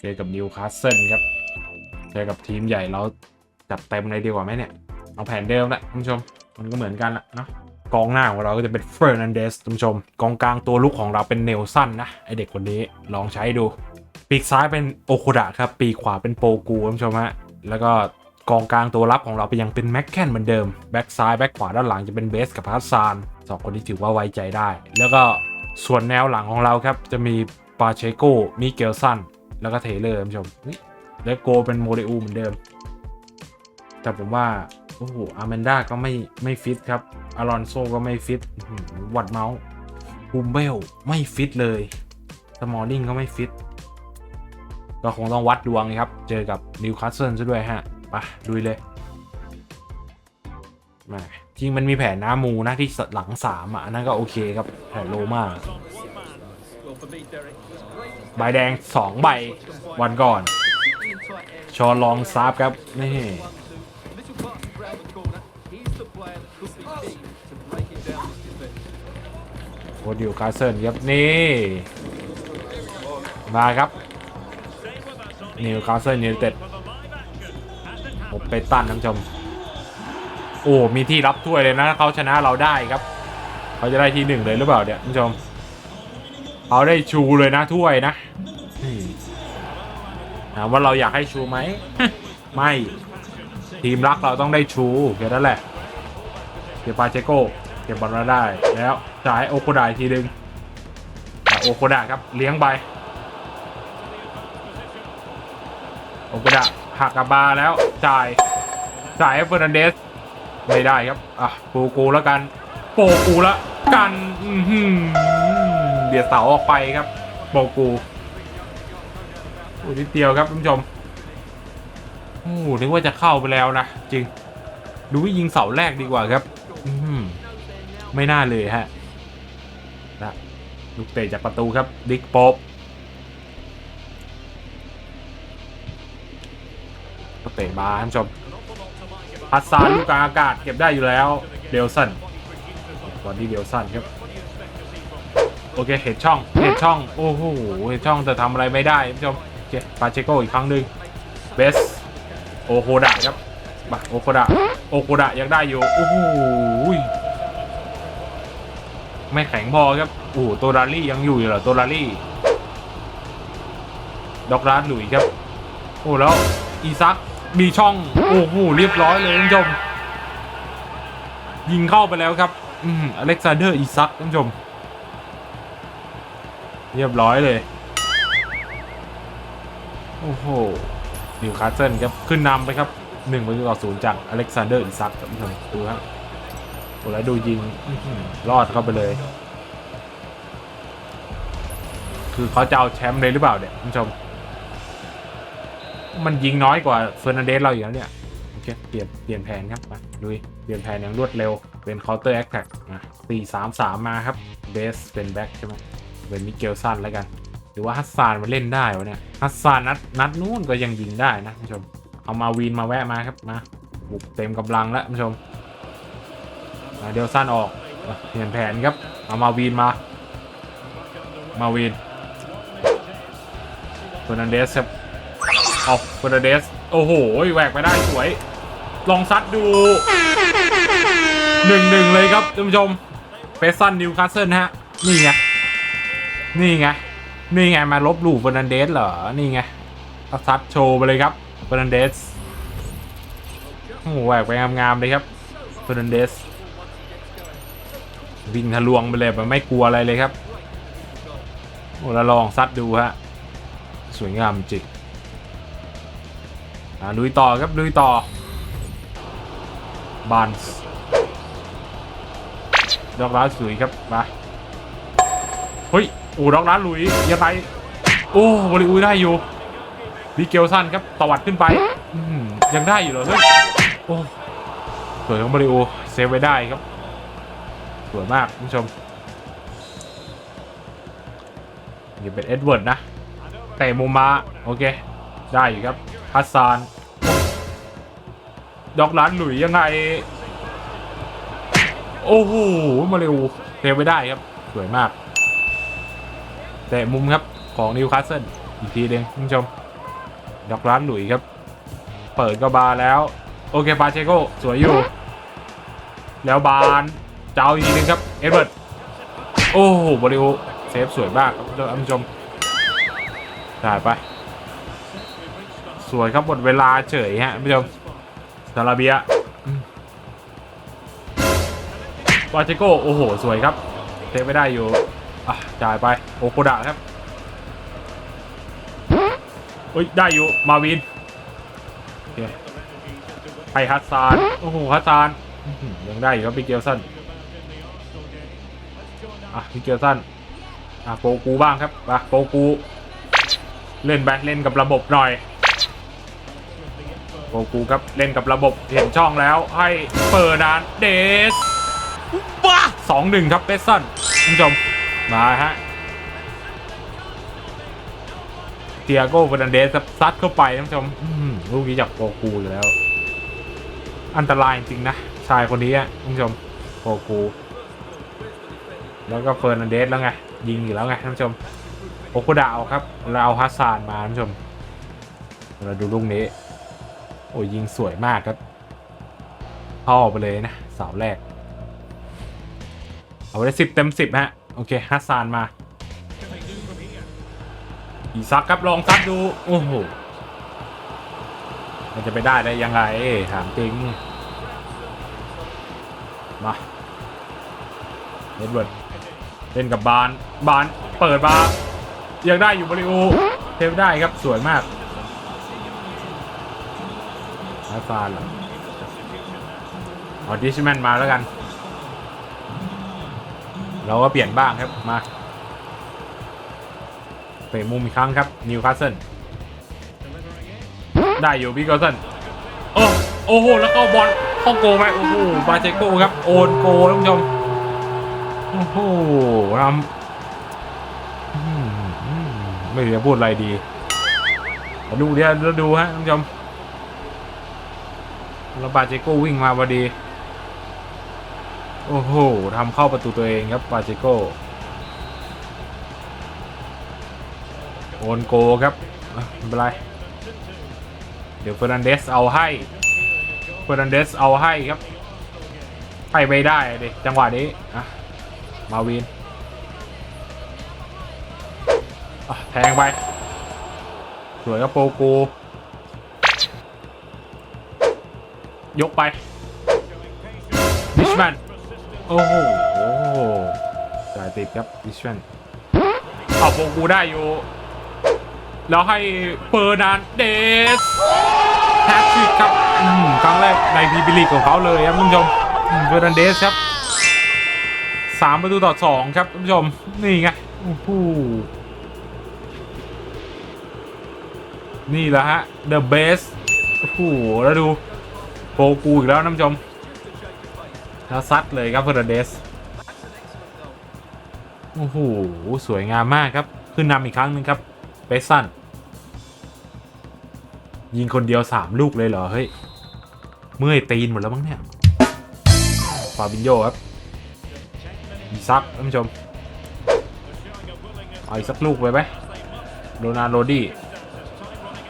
เจอกับนิวคาสเซิลครับ เจอกับทีมใหญ่เราจัดเต็มเลยดีกว่าไหมเนี่ย เอาแผนเดิมแหละท่านผู้ชม มันก็เหมือนกันแหละเนาะกองหน้าของเราก็จะเป็นเฟอร์นันเดสท่านผู้ชม กองกลางตัวลุกของเราเป็นเนลสันนะ ไอเด็กคนนี้ลองใช้ดู ปีกซ้ายเป็นโอคุดะครับ ปีกขวาเป็นโปกูท่านผู้ชมฮะ แล้วก็กองกลางตัวรับของเราไปยังเป็นแม็กแคนเหมือนเดิม แบ็กซ้ายแบ็กขวาด้านหลังจะเป็นเบสกับฮัสซานสองคนที่ถือว่าไว้ใจได้ แล้วก็ส่วนแนวหลังของเราครับจะมีปาเชโกมิเกลสัน แล้วก็เทเลอร์ท่านผู้ชมแล้วโกเป็นโมเดอูเหมือนเดิม แต่ผมว่า โอ้โหอาร์เมนดาก็ไม่ไม่ฟิตครับอารอนโซก็ไม่ฟิตวัดเมาส์ฮูมเบลไม่ฟิตเลยสมอลลิงก็ไม่ฟิต ก็คงต้องวัดดวงครับ เจอกับนิวคาสเซิลซะด้วยฮะไปลุยเลยมาจริงมันมีแผนหน้ามูนะที่หลังสามอะอันนั่นก็โอเคครับแผนโลมา ใบแดง 2 ใบวันก่อน ชอลองซาบครับ นี่โคดิวคาเซิลครับนี่ มาครับนิวคาสเซิลยูไนเต็ดผมไปตันท่านชม โอ้ มีที่รับถ้วยเลยนะเขาชนะเราได้ครับ เขาจะได้ที่หนึ่งเลยหรือเปล่าเนี่ยท่านผู้ชม เขาได้ชูเลยนะถ้วยนะนี่ถามว่าเราอยากให้ชูไหม ไม่ ทีมรักเราต้องได้ชูแค่นั้นแหละ เก็บปาเจโก้เก็บบอลมาได้ แล้วจ่ายให้โอโคดาอีกทีหนึงอะโอโคดาครับเลี้ยงไปโอโกดะหักกลับบาแล้วจ่ายจ่ายให้เฟอร์นันเดสไม่ได้ครับ อะปูกูแล้วกัน โปกูแล้วกัน อื้อหือ เดี๋ยวเสาออกไปครับโปกูอ้นิดเดียวครับท่านผู้ชมโอ้นึกว่าจะเข้าไปแล้วนะจริง ดูว่ายิงเสาแรกดีกว่าครับอื้อหือไม่น่าเลยฮะนะลูกเตะจากประตูครับ ดิกโป๊ปเตะมาท่านผู้ชมฮัสซานลูกกลางอากาศเก็บได้อยู่แล้ว เดลสันบอดี้เดลสันครับ อเคเห็นช่องเห็นช่องโอ้โหเห็นช่องแต่ทำอะไรไม่ได้ท่านผู้ชมโอเคปาเชโกอีกครั้งหนึ่งเบสโอโคดะครับมาโอโคดะโอโคดะยังได้อยู่โอ้โหไม่แข็งพอครับโอ้โหโตราลี่ยังอยู่อยู่เหรอโตราลี่ด็อกราสหลุยครับโอ้แล้วอีซักมีช่องโอ้โหเรียบร้อยเลยท่านผู้ชม ยิงเข้าไปแล้วครับอืมอเล็กซานเดอร์อีซักท่านผู้ชม เรียบร้อยเลย โอ้โหนิวคาสเซิลครับ ขึ้นนำไปครับหนึ่งประตูต่อศูนย์จากอเล็กซานเดอร์อีซักท่านผู้ชมดูครับโอ้แล้วดูยิงรอดเข้าไปเลย คือเขาจะเอาแชมป์เลยหรือเปล่าเนี่ยท่านผู้ชม มันยิงน้อยกว่าเฟอร์นันเดสเราอยู่แล้วเนี่ยโอเคเปลี่ยนเปลี่ยนแผนครับมาลุยเปลี่ยนแผนอย่างรวดเร็วเป็น counter attack นะสี่สามสามมาครับเบสเป็นแบ็คใช่ไหม เป็นมิเกลสันแล้วกัน หรือว่าฮัสซานมาเล่นได้วะเนี่ยฮัสซานนัดนัดนู้นก็ยังยิงได้นะท่านผู้ชม เอามาวีนมาแวะมาครับมาบุกเต็มกำลังแล้วท่านผู้ชมมาเดลสันออกเปลี่ยนแผนครับเอามาวีนมา มาวีนเฟอร์นันเดสครับเอาเฟอร์นันเดสโอ้โหแหวกไปได้สวย ลองซัดดูหนึ่งหนึ่งเลยครับท่านผู้ชมเฟสซันนิวคาสเซิลฮะ นี่ไง นี่ไง นี่ไงมาลบหลู่เฟอร์นันเดสเหรอ นี่ไงก็ซัดโชว์ไปเลยครับเฟอร์นันเดสโอ้โหแหวกไปงามๆเลยครับเฟอร์นันเดสวิ่งทะลวงไปเลยแบบไม่กลัวอะไรเลยครับโอ้แล้วลองซัดดูฮะ สวยงามจริงอ่าลุยต่อครับลุยต่อบานส์ดอกร้านสวยครับมาเฮ้ย อ้ดอกร้านลุยยังไงโอ้บริอุยได้อยู่ดิเกลสันครับตวัดขึ้นไปยังได้อยู่เหรอเฮ้ยโอ้สวยของบริโอเซฟไว้ได้ครับสวยมากคุณผู้ชมนี่เป็นเอ็ดเวิร์ดนะเตะมุมมาโอเค ได้อยู่ครับฮัสซานดอกร้านหลุยยังไง โอ้โหมาเร็วเทไปได้ครับ สวยมาก แต่มุมครับของนิวคาสเซิลอีกทีเดงคุณผู้ชมดอกร้านหลุยครับ เปิดก็บาแล้ว โอเคปาเชโกสวยอยู่ แล้วบานเจ้าอีกทีนึงครับเอ็ดเวิร์ดโอ้โหบริโอเซฟสวยมากครับท่านผู้ชมได้ไป สวยครับหมดเวลาเฉยฮะท่านผู้ชมซาลาเบียปาเชโกโอ้โห สวยครับเซฟไม่ได้อยู่ อะจ่ายไปโอโคดะครับเฮ้ยได้อยู่มาวินโอเคไปฮัสซานโอ้โหฮัสซานยังได้อยู่ครับพี่เกลสันอะพี่เกลสันอะโปกูบ้างครับอะโปกูเล่นไปเล่นกับระบบหน่อยโปกูครับเล่นกับระบบเห็นช่องแล้วให้เปิดนานเดสว้าสองหนึ่งครับเบสซันคุณผู้ชม มาฮะเตียโก้เฟอร์นันเดสซัดเข้าไปท่านผู้ชมลูกนี้จากโปกูอยู่แล้ว อันตรายจริงนะ ชายคนนี้อะท่านผู้ชมโปกู แล้วก็เฟอร์นันเดสแล้วไง ยิงอยู่แล้วไงท่านผู้ชมโอคุดะเอาครับ เราเอาฮัสซานมาท่านผู้ชม เราดูลูกนี้ โอ้ยิงสวยมากครับเข้าไปเลยนะเสาแรก เอาไปได้สิบเต็มสิบฮะ อเคฮัสซานมาอีซักครับลองซัดดู โอ้โห มันจะไปได้ได้ยังไง ถามจริง มาเอ็ดเวิร์ดเล่นกับบาน บาน เปิดมายังได้อยู่บริโอเทปได้ครับ สวยมากอาซานเหรอเอดิชแมนมาแล้วกัน เราก็เปลี่ยนบ้างครับมาเปลี่มุมอีกครั้งครับนิวคาสเซิลได้อยู่พี่คาสเซิลโอ้โอ้โหแล้วเข้าบอลเข้าโกไหมโอ้โหบาเจโก้ครับโอนโกท่านผู้ชมโอ้โหทำไม่รู้จะพูดอะไรดีมาดูเดี๋ยวเราดูฮะท่านผู้ชมแล้วบาเจโก้วิ่งมาพอดี โอ้โหทำเข้าประตูตัวเองครับบาเจโกโอนโกครับไม่เป็นไร เดี๋ยวเฟอร์นันเดสเอาให้เฟอร์นันเดสเอาให้ครับให้ไม่ได้ดิจังหวะนี้อะมาวินแทงไป สวยกับโปกู ยกไปดิชแมน โอ้โหจ่ายติดครับดิชแมนเอาโปกูได้อยู่ แล้วให้เปอร์นานเดสแฮตทริกครับอืมครั้งแรกในพรีเมียร์ลีกของเขาเลยครับคุณผู้ชมเปอร์นานเดสครับสามประตูต่อสองครับท่านผู้ชม นี่ไงโอ้โหนี่แหละฮะ the best โอ้โหแล้วดูโปกูอีกแล้วท่านผู้ชม แล้วซัดเลยครับเฟอร์นันเดสโอ้โหสวยงามมากครับ ขึ้นนำอีกครั้งหนึ่งครับเบสซันยิงคนเดียว 3 ลูกเลยเหรอ เฮ้ย เมื่อยตีนหมดแล้วมั้งเนี่ยฟาบินโยครับอีซักท่านผู้ชม เอาอีกสักลูกไปไหมโดนาโรดี้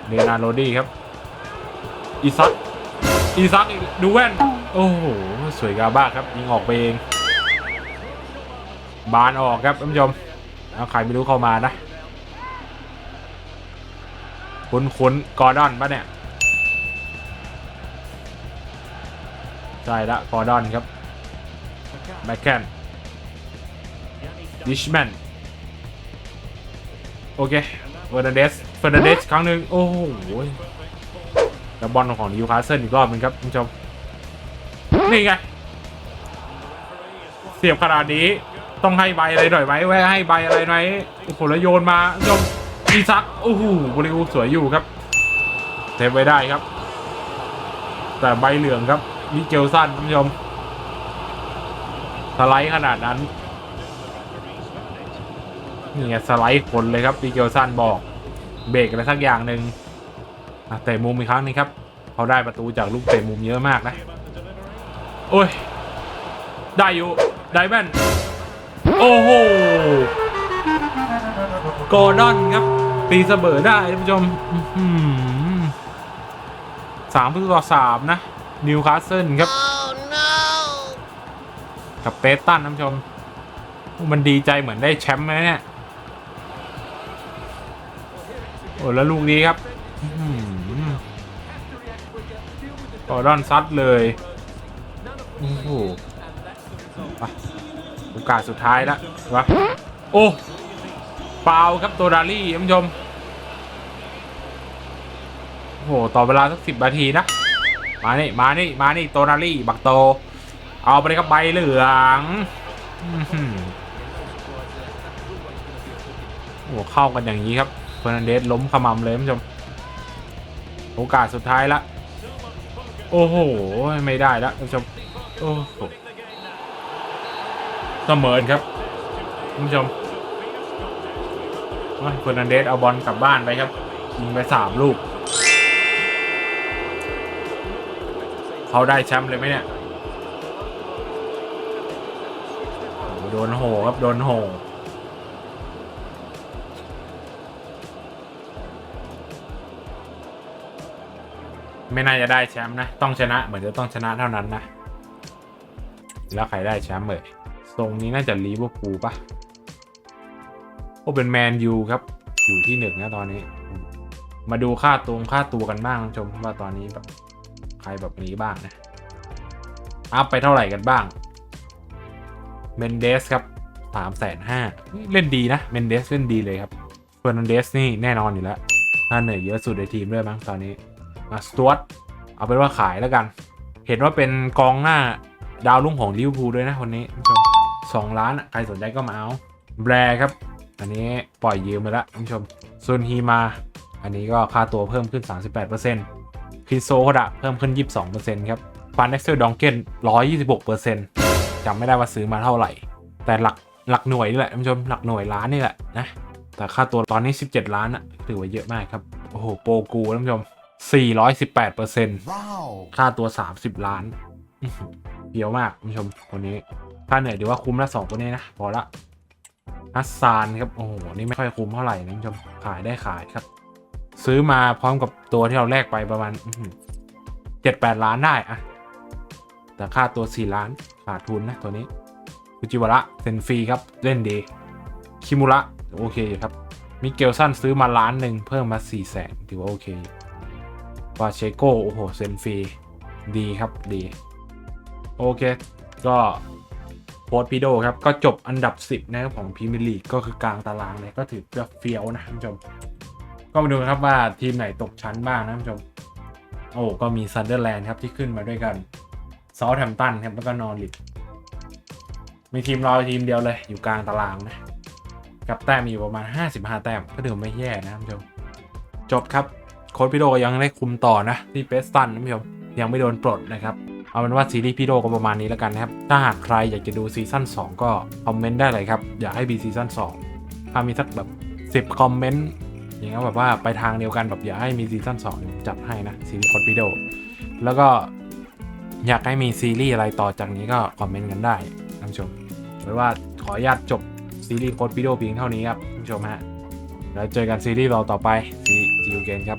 เดนาโรดี้ครับ อีซักอีซักอีกดูแว่น โอ้โห สวยงามมากครับ ยิงออกไปเอง บานออกครับท่านผู้ชมเอาใครไม่รู้เข้ามานะคุ้นคุ้นกอร์ดอนปะเนี่ย ใช่ละกอร์ดอนครับแบ็คแคนดิชแมนโอเคเฟอร์นันเดสเฟอร์นันเดสครั้งหนึ่งโอ้โหแล้วบอลของนิวคาสเซิลอีกรอบนึงครับคุณผู้ชม นี่ไง เสียบขนาดนี้ ต้องให้ใบอะไรหน่อยไหมแวะให้ใบอะไรหน่อยโอ้โหแล้วโยนมาคุณผู้ชมอีซักโอ้โหบริวสวยอยู่ครับเทปไว้ได้ครับ แต่ใบเหลืองครับมิเกลสันคุณผู้ชมสไลด์ขนาดนั้นนี่ไงสไลด์คนเลยครับมิเกลสันบอก เบรกอะไรสักอย่างหนึ่งเตะมุมอีกครั้งนึงครับ เขาได้ประตูจากลูกเตะมุมเยอะมากนะ โอ้ย ได้อยู่ ไดแมนโอ้โหกอร์ดอนครับ ตีเสมอได้ท่านผู้ชมสามประตูต่อสามนะ นิวคาสเซิลครับกับเปตันท่านผู้ชม มันดีใจเหมือนได้แชมป์ไหมเนี่ย โอ้แล้วลูกนี้ครับอื้อหือต่อดอนซัดเลย โอ้โหไปโอกาสสุดท้ายแล้ววะโอ้เปล่าครับตัวดารี่ท่านผู้ชมโอ้โหต่อเวลาสักสิบนาทีนะ มานี่ มานี่ มานี่ โตนารี่ บักโต เอาไปเลยครับใบเหลืองโอ้โหเข้ากันอย่างนี้ครับเฟอร์นันเดสล้มขมำเลยท่านผู้ชม โอกาสสุดท้ายละ โอ้โห ไม่ได้แล้วท่านผู้ชม โอ้โหเสมอครับท่านผู้ชมเฟอร์นันเดสเอาบอลกลับบ้านไปครับยิงไปสามลูก เขาได้แชมป์เลยไหมเนี่ยโอ้โหโดนโหครับ โดนโหไม่น่าจะได้แชมป์นะ ต้องชนะเหมือนจะต้องชนะเท่านั้นนะ แล้วใครได้แชมป์เอ่ยทรงนี้น่าจะลีเวอร์พูลปะโอ้เป็นแมนยูครับ อยู่ที่หนึ่งนะตอนนี้ มาดูค่าตรงค่าตัวกันบ้างท่านผู้ชมว่าตอนนี้แบบใครแบบนี้บ้างนะอัพไปเท่าไหร่กันบ้างเมนเดสครับสามแสนห้าเล่นดีนะเมนเดสเล่นดีเลยครับเฟอร์นันเดสนี่แน่นอนอยู่แล้วถ้าเหนื่อยเยอะสุดในทีมด้วยมั้งตอนนี้มาสตวตเอาเป็นว่าขายแล้วกัน เห็นว่าเป็นกองหน้า ดาวรุ่งของลิเวอร์พูลด้วยนะคนนี้ท่านผู้ชมสองล้านอะใครสนใจก็มาเอาแบร์ครับ อันนี้ปล่อยยืมไปแล้วท่านผู้ชมซุนฮีมา อันนี้ก็ค่าตัวเพิ่มขึ้น 38%คิโซโคดะเพิ่มขึ้น 22%ครับฟันเอ็กเซลดองเกน126%จำไม่ได้ว่าซื้อมาเท่าไหร่ แต่หลักหลักหน่วยนี่แหละท่านผู้ชมหลักหน่วยล้านนี่แหละนะแต่ค่าตัวตอนนี้ 17 ล้านอะถือว่าเยอะมากครับโอ้โหโปรกูท่านผู้ชม418% Wow. ค่าตัว 30 ล้านอื้อหือ เพียวมากท่านผู้ชมคนนี้ค่าเหนื่อยเดี๋ยวว่าคุ้มละสองตัวนี้นะพอละฮัสซานครับโอ้โหนี่ไม่ค่อยคุ้มเท่าไหร่นะท่านผู้ชมขายได้ขายครับ ซื้อมาพร้อมกับตัวที่เราแลกไปประมาณเจ็ดแปดล้านได้อะแต่ค่าตัว4ล้านขาดทุนนะตัวนี้คุจิวาระเซ็นฟรีครับเล่นดีคิมุระโอเคครับมิเกลสันซื้อมาล้านหนึ่งเพิ่มมา4ี่แสนถือว่าโอเคอยู่วาเชโกโอ้โหเซ็นฟรีดีครับดี โอเค ก็โพสพีโดครับ ก็จบอันดับ 10 นะครับของพรีเมียร์ลีกก็คือกลางตารางเลยก็ถือว่าเฟี้ยวนะท่านผู้ชม ก็มาดูครับว่าทีมไหนตกชั้นบ้างนะท่านผู้ชม โอ้ก็มีซันเดอร์แลนด์ครับที่ขึ้นมาด้วยกันซาท์แฮมตันครับแล้วก็นอริทมีทีมเราทีมเดียวเลยอยู่กลางตารางนะ กับแต้มมีอยู่ประมาณ 55 แต้มก็ถือไม่แย่นะท่านผู้ชม จบครับโค้ชพี่โดยังได้คุมต่อนะที่เปสตันท่านผู้ชมยังไม่โดนปลดนะครับ เอาเป็นว่าซีรีส์พี่โดก็ประมาณนี้แล้วกันนะครับ ถ้าหากใครอยากจะดูซีซั่น2 ก็คอมเมนต์ได้เลยครับ อยากให้มีซีซั่น2ถ้ามีสักแบบ 10 คอมเมนต์อย่างเงี้ยแบบว่าไปทางเดียวกันแบบอยากให้มีซีซั่น2 จัดให้นะซีรีส์โค้ดพี่โดแล้วก็อยากให้มีซีรีส์อะไรต่อจากนี้ก็คอมเมนต์กันได้ท่านผู้ชมหรือว่าขออนุญาตจบซีรีส์โค้ดพี่โดเพียงเท่านี้ครับท่านผู้ชมฮะแล้วเจอกันซีรีส์เราต่อไปซีซีอูเกนครับ